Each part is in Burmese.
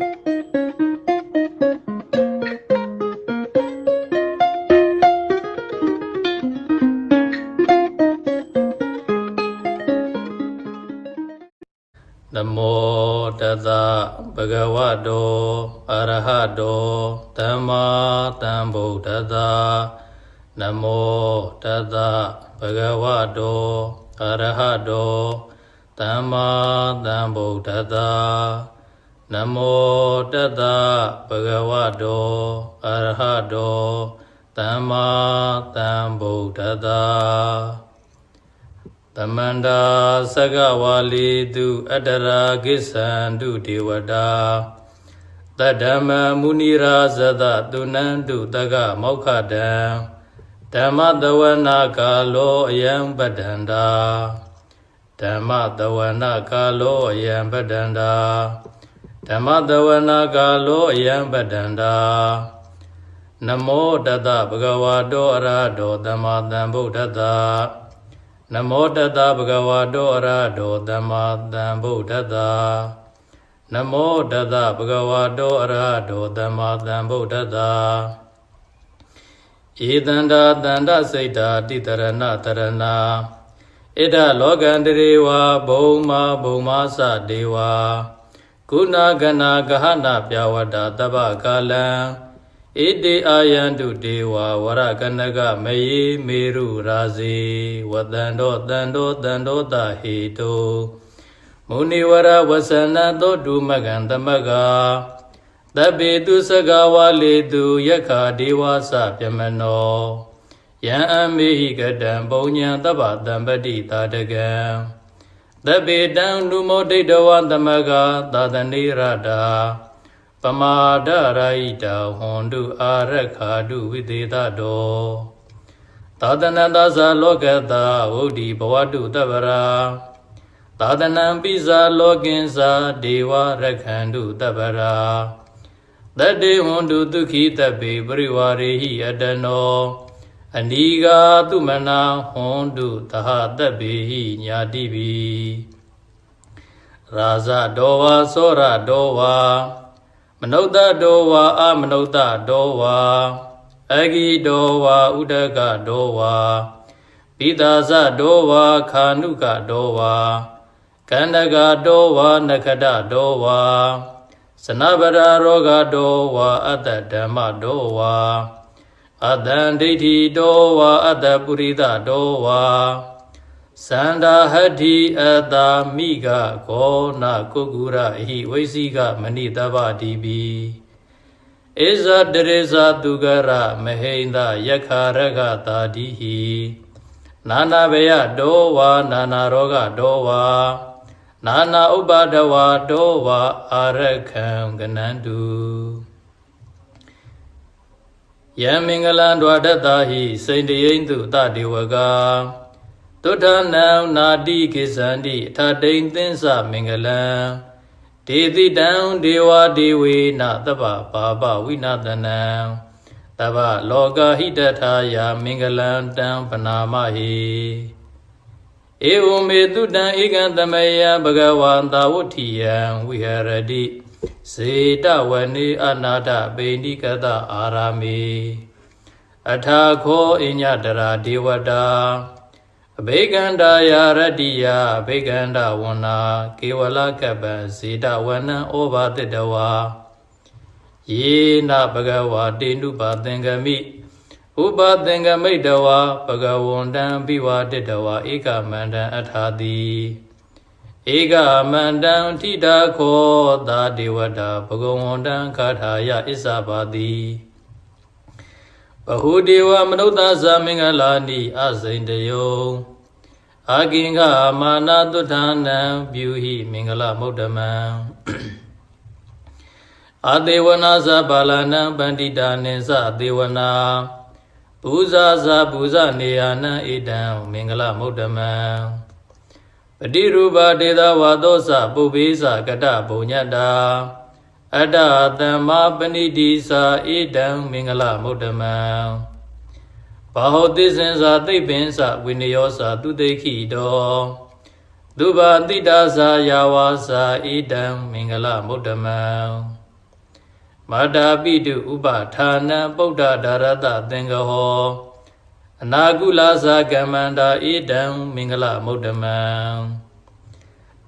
နမောတသဗုဒ္ဓဝါတောအရဟတောသမ္မာသမ္ဗုဒ္ဓတ္တနမောတသဗုဒ္ဓဝါတောအရဟတောသမ္မာသမ္ဗုဒ္ဓတ္တ နမောတသဗုဒ္ဓဝါတောအရဟတောသမ္မာသမ္ဗုဒ္ဓတ္တသမန္တာသကဝါလီတုအတ္တရာကိစ္ဆန္တုဒေဝတာတတ္တမမုနိရာဇတတုနန္တုတကမောက္ခတံဓမ္မတဝနာကာလောအယံပတ္တန္တာဓမ္မတဝနာကာလောအယံပတ္တန္တာ ဓမ္မတဝနာကာလောအယံပတ္တန္တာနမောတတဗုဒ္ဓဝါတောအရဟတောသမ္မာသမ္ဗုဒ္ဓတ္တနမောတတဗုဒ္ဓဝါတောအရဟတောသမ္မာသမ္ဗုဒ္ဓတ္တနမောတတဗုဒ္ဓဝါတောအရဟတောသမ္မာသမ္ဗုဒ္ဓတ္တဧတန္တာတန္တစိတ်တာတိတရဏတရဏဣဒလောကန္တရေဝဘုံမာဘုံမာသဒေဝ ကုဏကနာဂဟနာပြဝတ္တတပ္ပကာလံဣတိအာယန္တုဒေဝဝရကနကမယေမေရုရာဇေဝတန္တောတန္တောတန္တောတဟေတုမုနိဝရဝဆနသောတုမကံသမကသဗ္ဗေတုစကဝါလေတုယက္ခာဒေဝစပြမနောယံအမေဟိကတံပုံညံတပ္ပတံပတိတာတကံ သဗ္ဗေတံနုမောဒိဋ္ဌဝသမကသာသနေရတာပမာဒရာဟိတဟွန်တုအာရခာတုဝိသေသတောသာသနတသလောကတာဝုဒ္ဓိဘဝတုတပ္ပရာသာသနံပိဇာလောကင်္စာဒေဝရခန္တုတပ္ပရာတတ္တေဟွန်တုဒုခိတပေပရိဝါရေဟိအတနော အနိဂါတုမနာဟွန်တုသဟတပေဟိညာတိပိရာဇတောဝါသောရတောဝါမနုဿတောဝါအမနုဿတောဝါအဂိတောဝါဥဒကတောဝါပိသာဇတောဝါခာနုကတောဝါကန္တကတောဝါနခတတောဝါစနဗရာရောဂတောဝါအတ္တဓမ္မတောဝါ အတ္တံဒိဋ္ဌိတောဝါအတ္တပုရိသတောဝါသန္တာဟတ္တိအတ္တာမိကခောနာကုက္ကုရဟိဝိသိကမဏိတဗ္ဗတိပိဣဇတရေဇသူကရမဟိန္ဒယက္ခရကတာတိဟိနာနာဘယတောဝါနာနာရောဂတောဝါနာနာဥပါဒဝါတောဝါအာရခံကနန္တု ယံမင်္ဂလံဒွါဒတ္တာဟိစိန်တယိန်တုတတေဝကာတုထနံနာတိကိသန္တိအထတိန်သင်္စမင်္ဂလံဒေတိတံဒေဝဒေဝေနသဗ္ဗပါပဝိနတနံတဗ္ဗလောကဟိတထာယာမင်္ဂလံတံပနာမဟိဧဝမေတုတံဧကံသမယံဘဂဝန္တာဝဋ္ဌိယံဝိဟရတိ စေတဝနေအနာထပိဏိကတအာရာမေအထာခောအညတရာဒေဝတာအဘိကန္တာယာရတ္တိယအဘိကန္တဝန္နာကေဝလကပ္ပံဇေတဝနံဩဘာတတဝါယေနဘဂဝါတေနုပါသင်္ကမိဥပသင်္ကမိတဝါဘဂဝန္တံပိဝါတတဝါဧကမန္တံအထာတိ ဧကမန္တံထိတာခောသာဒေဝတာဘဂဝန္တံခါထာယဣစ္ဆပါတိဘဟုဒေဝမနုဿသမင်္ဂလာနိအစိန်တယောအာကင်္ဂမာနာတုထာနံပြုဟိမင်္ဂလမုဒ္ဓမံအတေဝနာသပါလနံပန္တိတာနိသအတေဝနာပူဇာဇာပူဇနေယနံဣဒံမင်္ဂလမုဒ္ဓမံ ပတိရူပဒေသဝါသောသပုပ္ပေသကတဘုံညတ္တာအတ္တသမ္မာပဏိတိသာဣဒံမင်္ဂလမုဒ္ဓမံဘာဟောတိစင်္စာသိပ္ပင်္စဝိနယောစာသူတိခိတောသူဘာတိတာစာယာဝါစာဣဒံမင်္ဂလမုဒ္ဓမံမာတာပိတုဥပဌာနံပုဒ္ဓဒါရတသင်္ကဟော အနာကုလာသာကမ္မန္တာဣဒံမင်္ဂလမုဒ္ဓမံ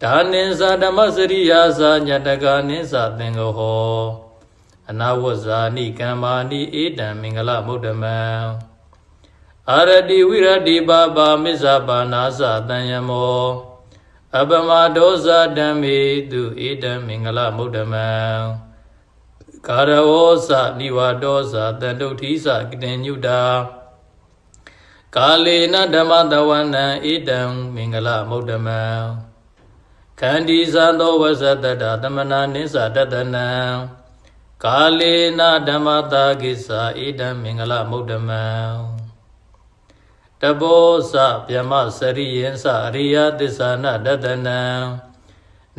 ဒါနိသဓမ္မစရိယာသာညတကနိသသင်္ကဟောအနာဝဇာနိကမ္မာနိဣဒံမင်္ဂလမုဒ္ဓမံအာရတိဝိရတိပါပါမစ္ဆပါနာသတံယမောအပမဒောဇာဓမ္မေတုဣဒံမင်္ဂလမုဒ္ဓမံကာရဝောသနိဝါဒောသတန္တုဋ္ဌိသကတိညုတာ ကာလေနဓမ္မတဝနံဣဒံမင်္ဂလမုဒ္ဓမံခန္ဒီသသောဝဇတတသမနာနိစ္စတတနံကာလေနဓမ္မတာကိစ္စဣဒံမင်္ဂလမုဒ္ဓမံတဘောသဗျမစရိယံသအရိယသစ္ဆာနတတနံ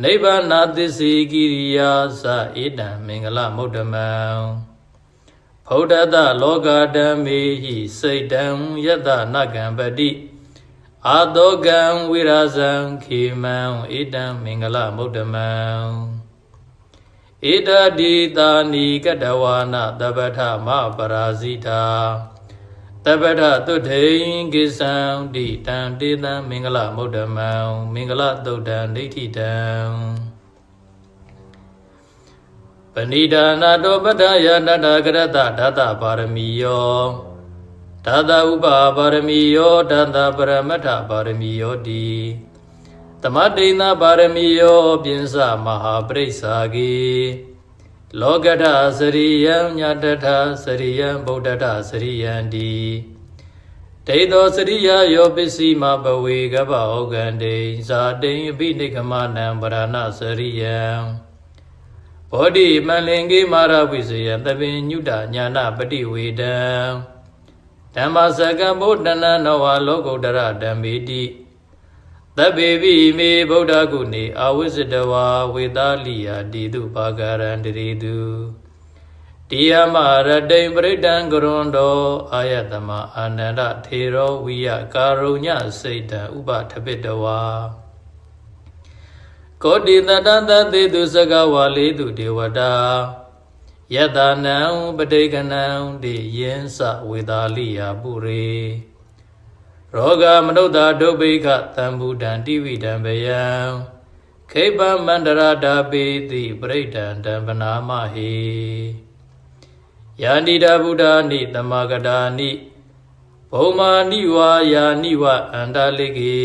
နိဗ္ဗာနသစ္စေကိရိယာသဣဒံမင်္ဂလမုဒ္ဓမံ ဖௌဒတလောကဓမ္မေဟိစိတ်တံယတနကံပတိအာတောကံဝိရာဇံခေမံဣဒံမင်္ဂလမုဒ္ဓမံဣဒတိတာနိကတဝါနတပထမပရာဇိတာတပထတုထိန်ကိသံတိတံတေတံမင်္ဂလမုဒ္ဓမံမင်္ဂလသုတ်တံဒိဋ္ဌိတံ ပဏိဒါနာတောပတ္ထယတတကရတဓာတပါရမီယောဓာတဥပပါရမီယောဓာတပရမတ္ထပါရမီယောတိသမတိန်သာပါရမီယောပြင်းစမဟာပရိစ္ဆာကေလောကထစရိယံညတထစရိယံဗုဒ္ဓထစရိယံတိဒိသောစရိယယောပစ္စည်းမဘဝေကပ္ပဩကံတိဇာတိန်အပိနိကမနံဗရဏစရိယံ ဘောဓိမလင်ကေမာရဝိဇယသဗ္ဗညုတညာနာပฏิဝေဒံဓမ္မစကံဗုဒ္ဓနာနောဝလောကုတ္တရဓမ္မေတိသဗ္ဗေပိမေဗုဒ္ဓဂုဏေအာဝိဇ္ဇတဝါဝေသာလိယာတိတုပါကရံတရေတုတိယမရတိံပရိဒံကရွန်တောအာယတမအာနန္ဒထေရောဝိယကာရုညစိတ်တံဥပထပိတဝါ ကောတိတတတသေတုစကဝါလေးတုဒေဝတာယတနံပဋိကနံတိယင်းစဝေသာလိယာပုရေရောဂမနုဿဒုဗ္ဗိခတံဘူတံတိဝိတံဘယံခိပမန္တရာဓာပိတိပရိဒံတံပနာမဟိယာဏိတဗုဒ္ဓနိတမဂတာနိဘုံမာနိဝါယာနိဝအန္တလိကေ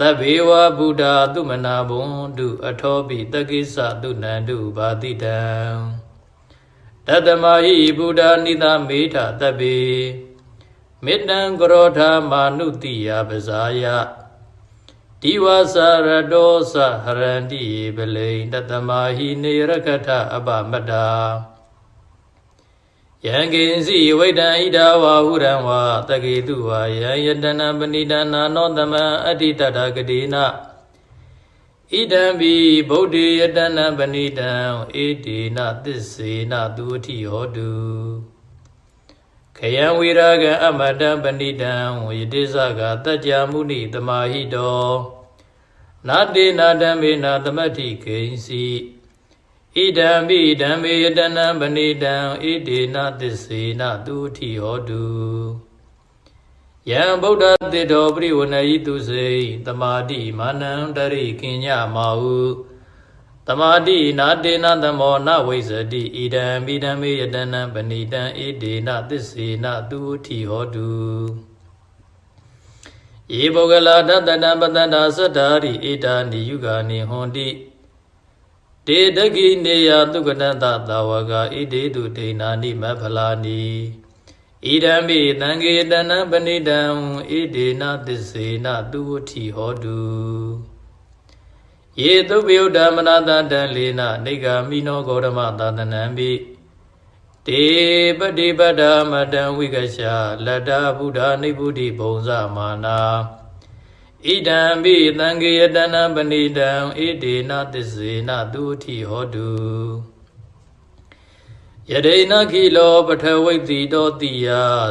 သဗ္ဗေဝဗုဒ္ဓသုမနာဘုံတုအထောပိတကိစ္စသုနန္တုဘာတိတံတတမဟိဗုဒ္ဓနိသမေထသဗ္ဗေမေတ္တံကရောဓမာနုတိယပဇာယဒီဝသရတောသဟရန္တိပလိန်တတမဟိနေရကထအပမတ္တာ ယံကိဉ္စီဝိတံဣဒဝါဟုရံဝါတကေတုဝါယံယတနာပဏိဒနာနောတမံအတ္တိတတဂတိနာဣဒံဘိဗုဒ္ဓေယတနာပဏိတံဧတေနသစ္စေနသူအထိဟောတုခယံဝိရာဂံအမတံပဏိတံဝိတိသကတัจ जा မုနိတမဟိတောနာတေနာဓမ္မေနာသမတိကိဉ္စီ ဣဒံမိဓမ္မေယတနံပဏိတံဣဒေနသစ္စေနသူတိဟောတုယံဗုဒ္ဓတေတောပရိဝဏယိတုစေတမာတိမာနံတရိကိညမာဟုတမာတိနာတေနသမောနဝိဇတိဣဒံမိဓမ္မေယတနံပဏိတံဣဒေနသစ္စေနသူတိဟောတုယေပုဂ္ဂလာတတတံပတ္တနာသတ္တာရိဣဒာနိယုဂာနိဟွန်တိ တေတကိနေယသုကနတသာဝကဣတိတုဒိဏာနိမဖလာနိဣဒံမိတံကေတနံပဏိတံဣဒေနသစ္စေနသူဝတိဟောတုယေသုပယုဒ္ဓမနာတတံလေနနေဂာမိနောဂေါရမသာသနံပိတေပတိပတ္တမတံဝိကရှာလတ္တဗုဒ္ဓနိဗ္ဗုတိဘုံဇမာနာ ဣဒံပိသံဃေယတနာပဏိတံဣဒေနသစ္စေနသူတိဟောတုယဒိနခိလောပထဝိတ္တိတောတိယ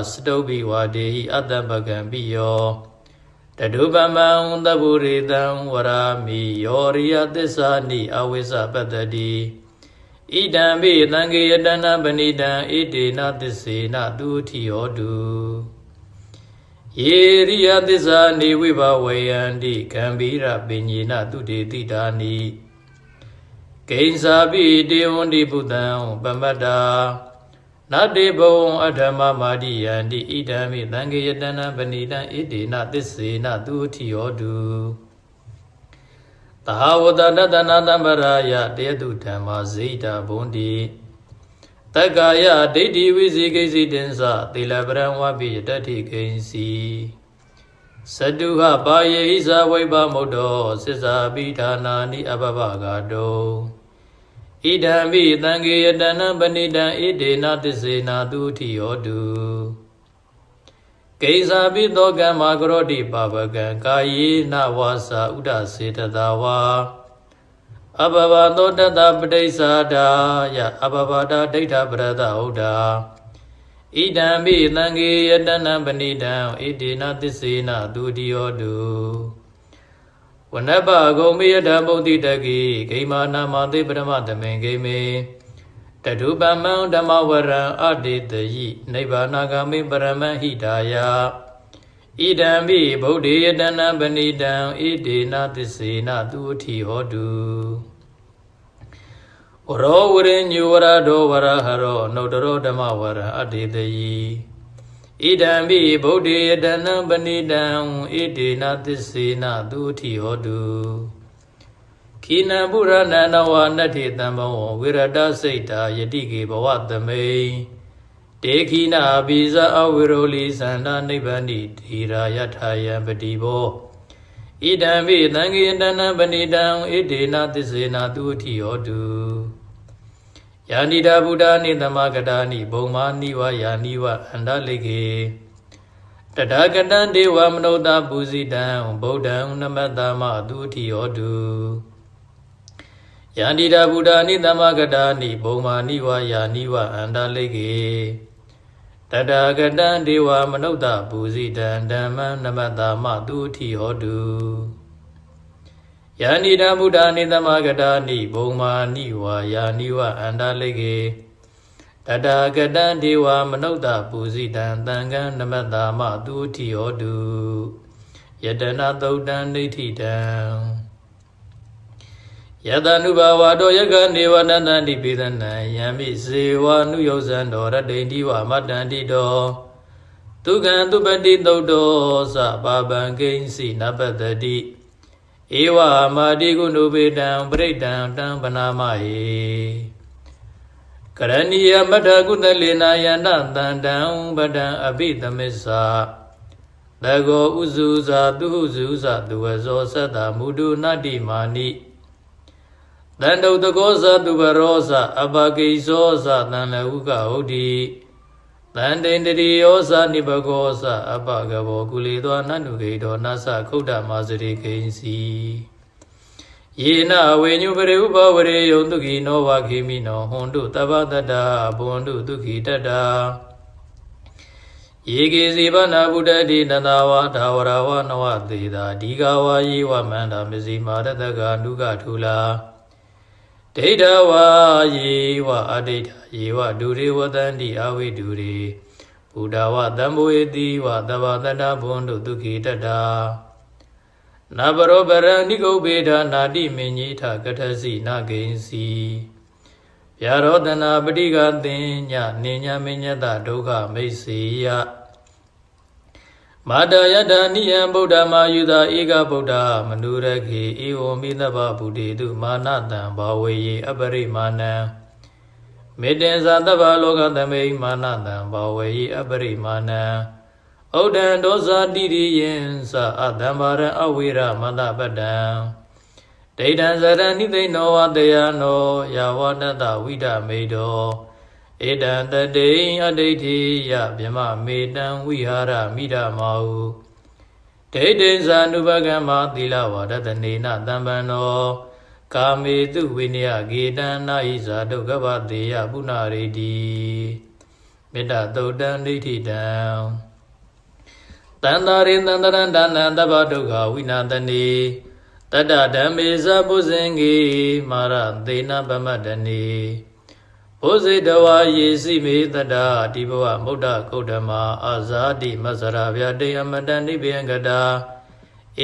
စတုဘိဝါဒေဟိအတ္တပကံပိယောတတုပမံသဗ္ဗုရိတံဝရာမိယောရိယသစ္စာနိအဝိဇ္ဇပတ္တိဣဣဒံပိသံဃေယတနာပဏိတံဣတေနသစ္စေနသူတိဟောတု ယေရိယသစ္စာနေဝိဘဝေယန္တိကံဗိရပညေနသူတေတိတာနိဂိဉ္စာပိတေဝန္တိပုတံပမတ္တာနတေဘဝံအထမမာတိယန္တိဣဒံမိသံဃေယတနာပဏိတံဣတေနသစ္စေနသူတိဟောတုသာဝတတတနာတံပရာယတေတုဓမ္မာဇိတာဘုံတိ တက္ကာယဒိဋ္ဌိဝိဇိကိစီတင်္စသီလပရံဝပိယတ္ထိကိဉ္စီစတုဟပါယေဟိဇဝိဘမုတ်တောစစ္စာပိဌာနာနိအဘဘဂါတောဣဒံမိသံဃေယတနံပဏိတံဣဒေနသစ္စေနာသူတိယောတုကိဉ္စာပိသောကမ္မာကရောတိပါပကံကာယေနဝါစာဥဒစေတသာဝါ အဘဘသောတတပဋိစ္ဆာဒာယအဘဘတာဒိဋ္ဌပရဒဟုတ်တာဣဒံမိသံဃေယတနံပဏိတံဣဒေနသစ္စေနသူတိယောတုဝနပဂုံမေယဓမ္မုတ်တိတကိဂိမာနာမသေပရမတမေဂိမေတတုပမံဓမ္မဝရံအတေတယိနိဗ္ဗာနဂမေပရမဟိတာယ ဣဒံမိဗုဒ္ဓေယတနံပဏိတံဣဒေနသစ္စေနသူအထိဟောတုဝရောဝရိညုဝရဒောဝရဟရောနုတရောဓမ္မဝရအတေတယိဣဒံမိဗုဒ္ဓေယတနံပဏိတံဣဒေနသစ္စေနသူအထိဟောတုခိနံပုရဏနဝနတ္ထိတံဘောဝိရတစိတ်တာယတိကေဘဝသမိန် တေခိနာဘိဇအဝိရောလိသန္တာနိဗ္ဗန္တိတိရာယထာယံပတိဘောဣဒံမိသံဃေတနံပဏိတံဣဒေနသစ္စေနသူအထိဟောတုယာနိတာဗုဒ္ဓနိသမဂတာနိဘုံမာနိဝယာနိဝအန္တလိကေတထာဂတံဒေဝမနုဿပူဇိတံဗုဒ္ဓံနမတ္တမသူအထိဟောတု ယန္တိတာဗုဒ္ဓနိသမဂတာနိဘုံမာနိဝယာနိဝအန္တလိကေတထာဂတံဒေဝမနုဿပူဇိတံဓမ္မံနမတ္တမသူအထိဟောတုယာနိတဗုဒ္ဓနိသမဂတာနိဘုံမာနိဝါယာနိဝအန္တလိကေတထာဂတံဒေဝမနုဿပူဇိတံသံဃံနမတ္တာမသူတိဟောတုယတနာသုတ်တံဒိဋ္ဌိတံ ယတနုဘဝတောယကနေဝနန္တတိပိသနံယံမိဇေဝနုယောဇံတော်ရတ္တိတိဝမတ္တန္တိတောဒုက္ခံသူပတိသုတ်တောသဘာဗံကိဉ္စီနပတ္တိဧဝမာတိကုဏုပေတံပရိတံတံပနာမဟေကရဏီယမထကုသလေနာယန္တတန္တံပဒံအဘိသမစ္ဆာတကောဥစုဇာသူဟုစုဇာသူဝဇောသတ္တမုဒုနတ္တိမာနိ တန္တုတကောဇာသူဘရောဇာအပကိဇောဇာတန်လဟုကဟုတ်တိတန်တိန်တရိယောဇာနိဘဂောဇာအပကဘောကုလေသောနန္တုကေတောနသခုဒ္ဓမာစရိကိဉ္စီယေနဝေညုပရိဥပဝရေယုံတုခိနောဝခေမိနောဟွန်တုတပတတ္တာဘွန်တုဒုခိတတ္တာယေကေစီဗနာဗုဒ္ဓတိနန္ဒဝါဒါဝရဝနဝသေတာဒီဃဝါယေဝမန္တာမစီမာရတကနုကထူလာ ဒိဋ္ဌဝါယေဝအဒိဋ္ဌယေဝဒုရေဝတန္တိအဝိဒုရေဘုဒ္ဓဝတံဘဝေတိဝသဗ္ဗတတ္တဘွန်တုဒုခိတတ္တာနဘရောပရဏိကုပေဒနာတိမင်းကြီးထကထစီနာဂိဉ္စီဗျာရောတနာပဋိကသင်ညနေညမညတဒုက္ခမိတ်စေယ မာတယတနိယံဗုဒ္ဓမာယုသာဧကဗုဒ္ဓမနုရခေဧဝမိသဗ္ဗဗုဒ္ဓေတုမာနတံဘာဝေယေအပရိမာဏံမေတ္တေဇာတဗ္ဗလောကသမိမာနတံဘာဝေယေအပရိမာဏံဩဒံဒောဇာတိရိယံသအတံဘာရအဝိရမတပတံဒိဋ္ဌံဇရဏိသိဏောဝတယနောယာဝနတဝိဒမေတော ဧတံတတိအဋ္ဌိတိယဗြမမေတံဝိဟာရမိဒမောဒိဋ္ဌိဇာနုပကမ္မသီလဝါဒတနေနတံပံနောကာမေတုဝိနယဂေတံနာဟိဇာဒုက္ခဗတေယပုဏ္ဏရေတိမေတ္တသုတ်တံဒိဋ္ဌိတံတန္တာရိတန္တရံဒါနံတဗ္ဗဒုက္ခဝိနာတနေတတ္တဓမ္မေဇပုဇင်္ဂေမာရသေနဗမတနေ ဘုဇိတဝါယေစီမေတတ္တာဒီဘဝမုဒ္ဒကုဋ္ဌမအာဇာတိမဆရာဗျာတေအမတန်နိဗ္ဗယံကတာ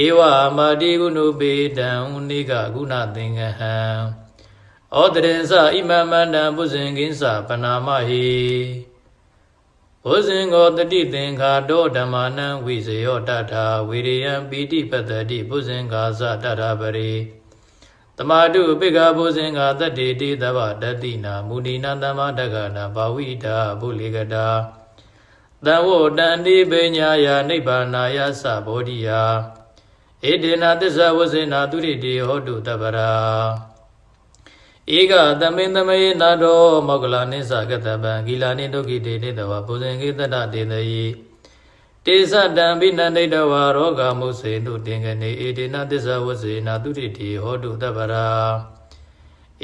ဧဝမာတိကုဏုပေတံဥနိကကုဏသင်္ကဟံဩတရေသဣမမန္တံပုဇင်ကိသပနာမဟိဘုဇင်ကိုတတိသင်္ခါတောဓမ္မနံဝိဇယောတထာဝိရိယံပိတိပတ္တိဘုဇင်္ဂါသတထပရိ တမတုပိကဘုဇင်္ဂါတတ္တိတိသဗ္ဗတတိနာမုဏိနာသမ္မာတက္ကနာဘာဝိတာဘုလေကတာတံဝတန္တိပညာယနိဗ္ဗာနာယသဘောဓိယဧတေနသစ္စာဝဇေနာသူရိတိဟောတုတပ္ပရာဧကသမင်သမေနာတောမောကလနိသကတပံဂီလာနိဒုက္ခိတေတေတဝဘုဇင်ကိတတတေတယိ တေသတံဘိနန္ဒိတဝါရောဂမုစေတုတင်ကနေဧတေနသစ္စာဝဇေနာသူရိတိဟောတုတပ္ပရာ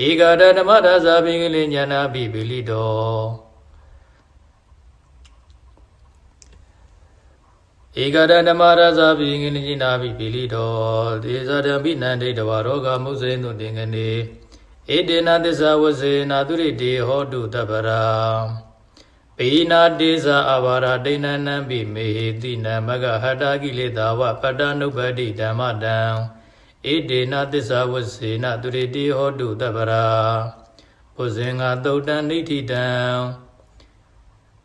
ဧကတဓမ္မဒါဇာပိကလိညာနာပိပိလိတောဧကတဓမ္မရဇာပိငိနိနာပိပိလိတောဒေဇာတံဘိနန္ဒိတဝါရောဂမုစေတုတင်ကနေဧတေနသစ္စာဝဇေနာ သူရိတိဟောတုတပ္ပရာ ပိနာတေဇာအဘာရဒိဏနံပိမေဟိတိနမဂဟတာကိလေသာဝပတ္တနုပ္ပတိဓမ္မတံဧတေနသစ္စာဝဇေနာသူရိတိဟောတုတပ္ပရာဘုဇင်္ဂသုတ်တံဒိဋ္ဌိတံ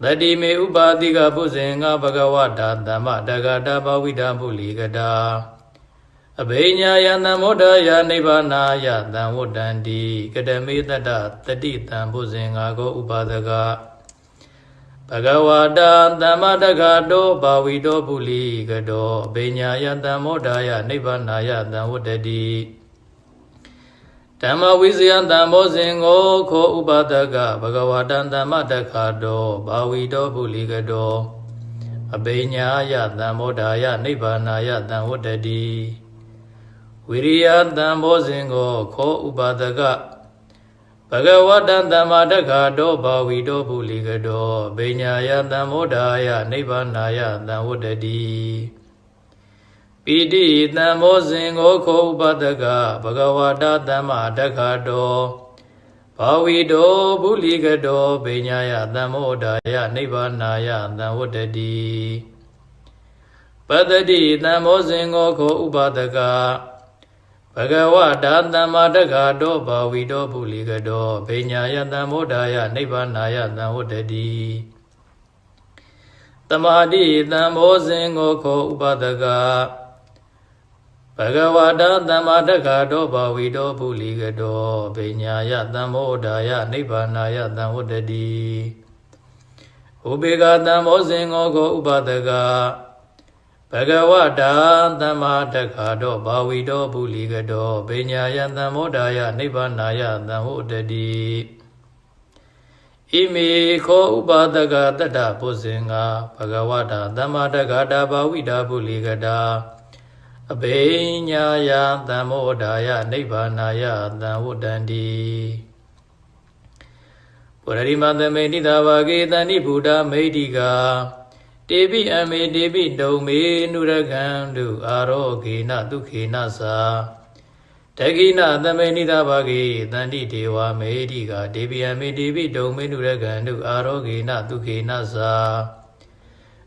တတိမေဥပါတိကဘုဇင်္ဂဘဂဝတာသမ္မတဂတာဘဝိတံပုလိကတာအဘိညာယသံမောဒယနိဗ္ဗာနာယသံဝတ္တန္တိကတမေတ္တတတိတံဘုဇင်္ဂါကိုဥပါဒက ဘဂဝတာသမ္မတဂတောဘာဝိတောပုလိကတောအဘိညာယသံမောဒယနိဗ္ဗာနာယသံဝတ္တတိဓမ္မဝိဇယံတံမောဇင်ကိုခောဥပါဒကဘဂဝတံသမ္မတခါတောဘာဝိတောပုလိကတောအဘိညာယသံမောဒယနိဗ္ဗာနာယသံဝတ္တတိဝိရိယတံဘောဇင်ကိုခောဥပါဒက ဘဂဝတံသမ္မာတက္ခာတောဘာဝီတောပုလိကတောဘိညာယတံမောဒာယနိဗ္ဗာနာယတံဝတ္တတိပိတိတံဘောဇင်ကိုခောဥပါဒကဘဂဝတာသမ္မာတက္ခာတောဘာဝီတောပုလိကတောဘိညာယတံမောဒာယနိဗ္ဗာနာယတံဝတ္တတိပတ္တိတံဘောဇင်ကိုခောဥပါဒက ဘဂဝတာသမ္မာတက္ခာတောဘာဝီတောပုလိကတောဘိညာယတံမောဒာယနိဗ္ဗာနာယတံဝတ္တတိတမာတိတံဘောဇင်ကိုခောဥပဒကဘဂဝတာသမ္မာတက္ခာတောဘာဝီတောပုလိကတောဘိညာယတံမောဒာယနိဗ္ဗာနာယတံဝတ္တတိဥပေကတံဘောဇင်ကိုခောဥပဒက ဘဂဝတာသမ္မာတက္ခာတောဘာဝီတောပုလိကတောပညာယသံမောဒာယနိဗ္ဗာနာယသံဟုတ်တတိဣမေခောဥပါဒကတတ္တပုဇင်္ဂဘဂဝတာသမ္မာတက္ခာတာဘာဝိတာပုလိကတာအဘိညာယသံမောဒာယနိဗ္ဗာနာယသံဝတ္တန္တိပုရရိမသမေနိတာဘာဂေတဏိဗုဒ္ဓမေတိကာ တေပိအမေတေပိတုံမေနုရကံတုအာရောဂေနဒုခေနသာတကိနသမေနိသဘာဂေတန္တိဒေဝမေတိကဒေပိအမေတေပိတုံမေနုရကံတုအာရောဂေနဒုခေနသာ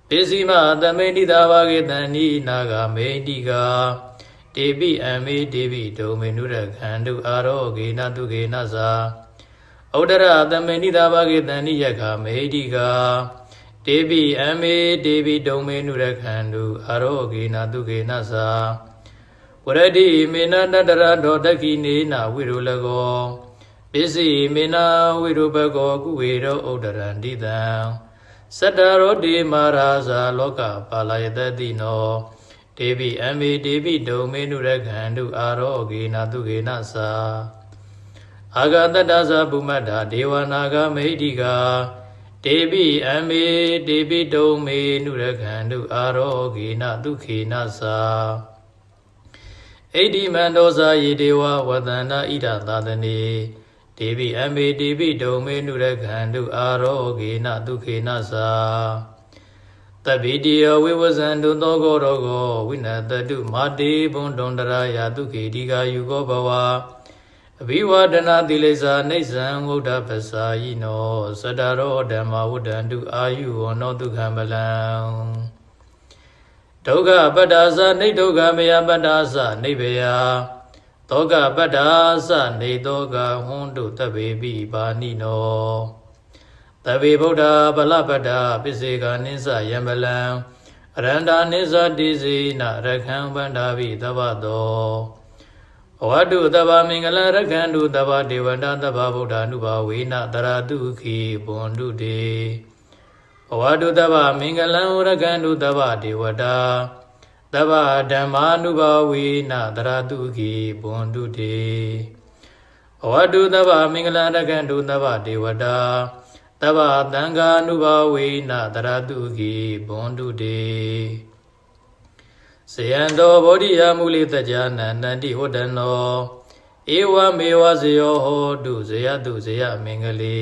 ပိစီမသမေနိသဘာဂေတန္တိနာဂမေတိကတေပိအမေတေပိတုံမေနုရကံတုအာရောဂေနဒုခေနသာဩဒရသမေနိသဘာဂေတန္တိယခမေတိက တေပိအမေတေပိတုံမေနုရခန္တုအာရောဂေနတုကေနသာဝရတိမေနတတရဒောတကိနေနာဝိရုလကောပစ္စည်းမေနဝိရုပကောကုဝေရောဥဒရန္တိတံစတ္တရောတိမာရာဇာလောကပါလာယတတိနောတေပိအမေတေပိတုံမေနုရခန္တုအာရောဂေနတုကေနသာအာဂတတ္တသဗုမတ္တာဒေဝနာဂမေဟိတိကာ တေပိအမေတေပိတုံမေနုရခန္တုအာရောဂေနဒုခေနသာဣတိမန္တောဇာယေဒေဝဝတန္နာဣဒသာသနေတေပိအမေတေပိတုံမေနုရခန္တုအာရောဂေနဒုခေနသာတပိတိယဝိဝဇန္တုသောကောရောကောဝိနတတုမာတေဘုံတုံတရာယဒုခေတိကာယုကောဘဝ အဘိဝဒနာတိလိစ္ဆာနေဆံဝုဒ္ဓပ္ပစာယိနောသတ္တရောဓမ္မဝုဒ္ဒန္တုအာယုဝနောဒုက္ခမလံဒုက္ခပတ္တာသနေဒုက္ခမယပတ္တာသနေဘေယသောကပတ္တာသနေသောကဟွန်းတုတဗ္ဗေပိပါဏိနောတဗ္ဗေဗုဒ္ဓဗလပတ္တာပစ္စေကနိစ္စယံပလံအရန္တာနိစ္စတိစေနရခံဗန္တာပိသဗ္ဗတော ဘဝတုတဗ္ဗမင်္ဂလရခန္တုတဗ္ဗဒေဝတာတဗ္ဗဗုဒ္ဓ ानु ဘာဝေနတရတုခိဘွန်တုတေဘဝတုတဗ္ဗမင်္ဂလံရခန္တုတဗ္ဗဒေဝတာတဗ္ဗဓမ္မာနုဘာဝေနတရတုခိဘွန်တုတေဘဝတုတဗ္ဗမင်္ဂလံရခန္တုတဗ္ဗဒေဝတာတဗ္ဗသံဃာနုဘာဝေနတရတုခိဘွန်တုတေ ဇယံတောဗောဓိယမူလိတကြနန္တန္တိဟောတနောဧဝမေဝဇယောဟောတုဇယတုဇယမင်္ဂလေ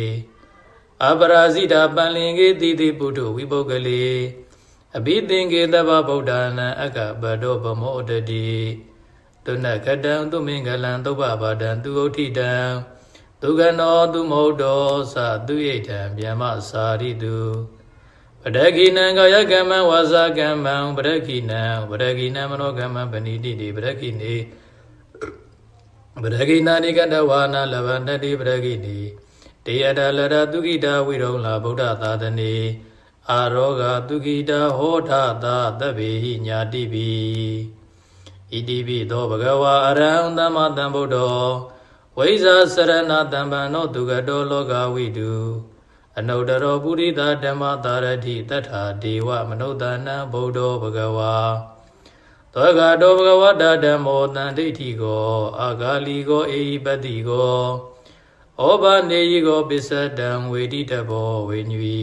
အပရာဇိတာပန္လင်ကေတိတိပုထုဝိပုဂ္ဂလေအဘိသင်္ကေတဗ္ဗဗုဒ္ဓနာအက္ကပတောဗမောတတိတုဏကတံသူမင်္ဂလံသုဘဘာဒံသူဥဋ္ဌိတံသူကနောသူမဟုတ်တောသသူဣဋ္ဌံဗျမစာရိတု ပဒခိနံကာယကမ္မဝါစာကမ္မံပဒခိနံပဒခိနံမနောကမ္မံပဏိတိတိပဒခိနေပဒခိနာနိကတဝါနာလဗန္တတိပဒခိနေတေယတလရတုခိတာဝိရုံလာဗုဒ္ဓသာသနေအာရောဂတုခိတာဟောထသာတဗ္ဗေဟိညာတိပိဣတိပိသောဘဂဝါအရဟံသမ္မာသမ္ဗုဒ္ဓောဝိဇာစရဏတံပံနောသူကတောလောကဝိတု အနုတ္တရောပုရိသဓမ္မသာရတိတထာဒေဝမနုဿာနံဗုဒ္ဓောဘဂဝါသောကတောဘဂဝတဓမ္မောတန်ဒိဋ္ဌိကောအာဂါလီကောအေဟိပတိကောဩဘာနေယိကောပစ္စတံဝေတိတဘောဝေညွီ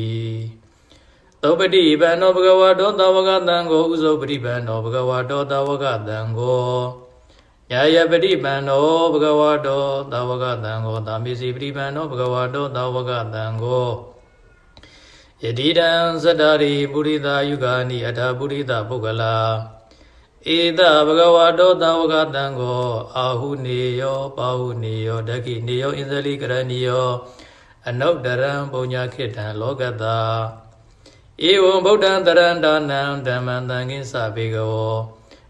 သောပတိဗံနောဘဂဝတောသဝကတံကိုဥဇောပတိဗံနောဘဂဝတောသဝကတံကို ယာယပတိပံနောဘဂဝတောသဝကတံကိုသာမေစီပတိပံနောဘဂဝတောသဝကတံကိုယတိတံသတ္တရိပုရိသယုဂာနိအထာပုရိသပုဂ္ဂလာဧတဘဂဝတောသဝကတံကိုအာဟုနေယောပါဟုနေယောဒခိနေယောဣန္ဇလိကရဏီယောအနုတ္တရံပုညခိတံလောကတာဧဝံဗုဒ္ဓံတရန္တနံဓမ္မံတံကိသဘေကဝော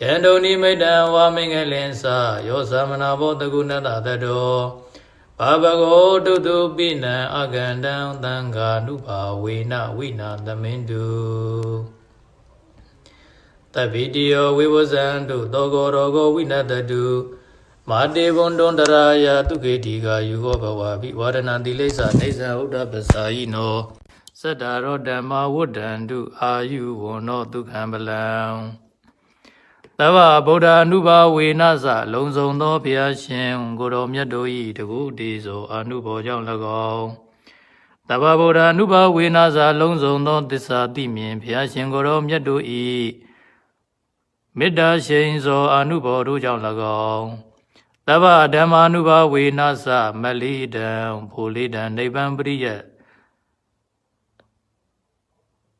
ယန္တုန်ိမိတံဝမင်္ဂလင်္စယောဇာမနာဘောတကုဏတတတောဘာဘဂောတုတုပိနံအကန္တံသံဃာနုဘာဝေနဝိနာသမင်တုတဗ္ဗိတယောဝေဝဇံတုသောကောရောဂောဝိနတတုမာတေဘွန်တွန်တရာယတုခေတိကာယူဟောဘဝဘိဝရဏတိလိစ္ဆာနေဇံဥဒ္ဒပစာယိနောသတ္တာရောဓမ္မဝဋ္ဌန္တုအာယုဝနောဒုက္ခံပလံ သဗ္ဗဗုဒ္ဓ ानु ဘာဝေနသလုံစုံသောဘုရားရှင်ကိုတော်မြတ်တို့၏တကုတည်သောအနုဘောကြောင့်၎င်းသဗ္ဗဗုဒ္ဓ ानु ဘာဝေနသလုံစုံသောသစ္စာသိမြင်ဘုရားရှင်ကိုတော်မြတ်တို့၏မေတ္တာရှိန်သောအနုဘောတို့ကြောင့်၎င်းသဗ္ဗဓမ္မာနုဘာဝေနသမလိတံဘူလိတံနိဗ္ဗံပရိယတ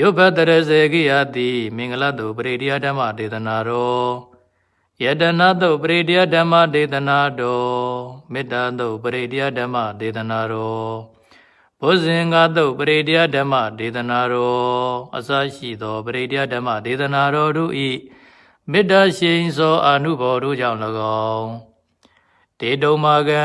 ယုဘတရစေကိယတိမင်္ဂလာတုတ်ပရိတရားဓမ္မဒေသနာတော်ယတနာတုတ်ပရိတရားဓမ္မဒေသနာတော်မေတ္တာတုတ်ပရိတရားဓမ္မဒေသနာတော်ဘုဇင်္ဂတုတ်ပရိတရားဓမ္မဒေသနာတော်အစရှိသောပရိတရားဓမ္မဒေသနာတော်တို့ဤမေတ္တာရှိန်သောအနုဘောတို့ကြောင့်၎င်းတေတုံမာကံ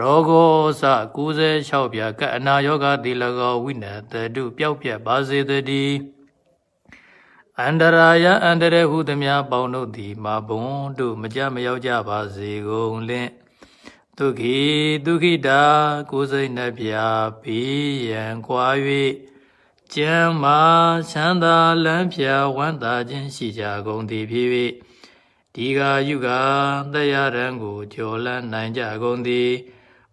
ရောဂောစ96ပြကအနာယောဂသည်၎င်းဝိနတတုပျောက်ပြက်ပါစေတည်းအန္တရာယအန္တရဟုသည်များပေါင်းတို့သည်မဘုံတို့မကြမရောက်ကြပါစေကုန်လင့်ဒုက္ခိဒုက္ခိတာကိုယ်စိတ်နှပြဘေးရန်ကွာ၍ကျမ်းမာချမ်းသာလမ်းဖြာဝမ်းသာခြင်းရှိကြကုန်သည်ဖြစ်၍ဒီဃာယုဂသက်ရရန်ကိုကျော်လန်းနိုင်ကြကုန်သည်